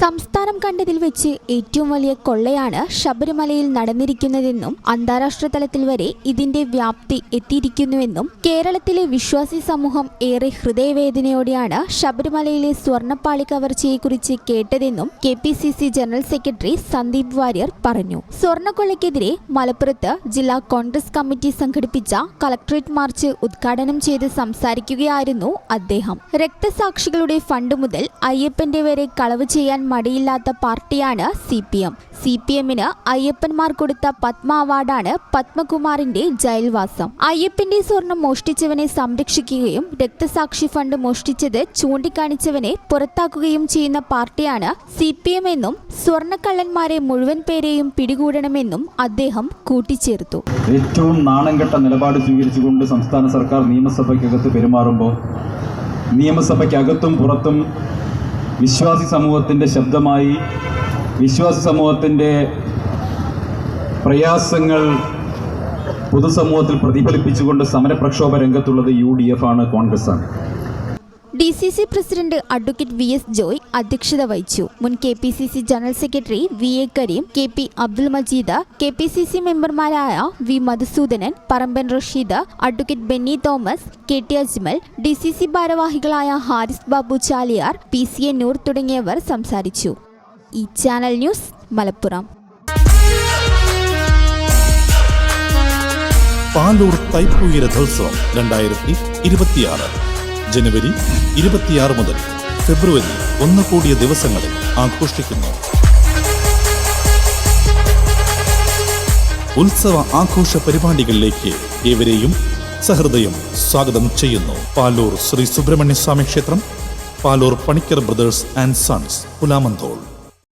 സംസ്ഥാനം കണ്ടതിൽ വെച്ച് ഏറ്റവും വലിയ കൊള്ളയാണ് ശബരിമലയിൽ നടന്നിരിക്കുന്നതെന്നും അന്താരാഷ്ട്ര തലത്തിൽ വരെ ഇതിന്റെ വ്യാപ്തി എത്തിയിരിക്കുന്നുവെന്നും കേരളത്തിലെ വിശ്വാസി സമൂഹം ഏറെ ഹൃദയവേദനയോടെയാണ് ശബരിമലയിലെ സ്വർണപ്പാളി കവർച്ചയെക്കുറിച്ച് കേട്ടതെന്നും K P C C general secretary Sandeep Warrier പറഞ്ഞു. സ്വർണക്കൊള്ളയ്ക്കെതിരെ മലപ്പുറത്ത് ജില്ലാ കോൺഗ്രസ് കമ്മിറ്റി സംഘടിപ്പിച്ച കളക്ടറേറ്റ് മാർച്ച് ഉദ്ഘാടനം ചെയ്ത് സംസാരിക്കുകയായിരുന്നു അദ്ദേഹം. രക്തസാക്ഷികളുടെ ഫണ്ട് മുതൽ അയ്യപ്പന്റെ വരെ കളവ് ചെയ്യാൻ മടിയില്ലാത്ത പാർട്ടിയാണ് C P M. C P എമ്മിന് അയ്യപ്പന്മാർ കൊടുത്ത പത്മ അവാർഡാണ് പത്മകുമാറിന്റെ ജയിൽവാസം. അയ്യപ്പന്റെ സ്വർണം മോഷ്ടിച്ചവനെ സംരക്ഷിക്കുകയും രക്തസാക്ഷി ഫണ്ട് മോഷ്ടിച്ചത് ചൂണ്ടിക്കാണിച്ചവനെ പുറത്താക്കുകയും ചെയ്യുന്ന പാർട്ടിയാണ് സി പി എം എന്നും സ്വർണക്കള്ളന്മാരെ മുഴുവൻ പേരെയും പിടികൂടണമെന്നും അദ്ദേഹം കൂട്ടിച്ചേർത്തു. ഏറ്റവും നാണംകെട്ട നിലപാട് സ്വീകരിച്ചുകൊണ്ട് സംസ്ഥാന സർക്കാർ നിയമസഭയ്ക്കകത്ത് പെരുമാറുമ്പോൾ നിയമസഭയ്ക്കകത്തും പുറത്തും വിശ്വാസി സമൂഹത്തിന്റെ ശബ്ദമായി വിശ്വാസി സമൂഹത്തിന്റെ പ്രയാസങ്ങൾ പൊതുസമൂഹത്തിൽ പ്രതിഫലിപ്പിച്ചുകൊണ്ട് സമരപ്രക്ഷോഭ രംഗത്തുള്ളത് യു ഡി എഫ് ആണ് കോൺഗ്രസ് ആണ്. D C C president advocate V S Joy അധ്യക്ഷത വഹിച്ചു. മുൻ K P C C general secretary V A Kareem K P Abdul Majeed K P C C മെമ്പർമാരായ V Madhusoodanan Paramban Rasheed advocate Benny Thomas K T Ajmal D C C ഭാരവാഹികളായ Haris Babu Chaliyar P C A Noor തുടങ്ങിയവർ സംസാരിച്ചു. ഈ channel news Malappuram. Palur തൈപ്പൂയിരഥോത്സവം രണ്ടായിരത്തി ഇരുപത്തിയാറ്. ജനുവരി ഇരുപത്തിയാറ് മുതൽ ഫെബ്രുവരി ഒന്ന് കൂടിയ ദിവസങ്ങളിൽ ആഘോഷിക്കുന്നു. ഉത്സവ ആഘോഷ പരിപാടികളിലേക്ക് ഏവരെയും സഹൃദയം സ്വാഗതം ചെയ്യുന്നു. പാലൂർ ശ്രീ സുബ്രഹ്മണ്യ സ്വാമി ക്ഷേത്രം Palur Panicker brothers and sons Pulamanthole.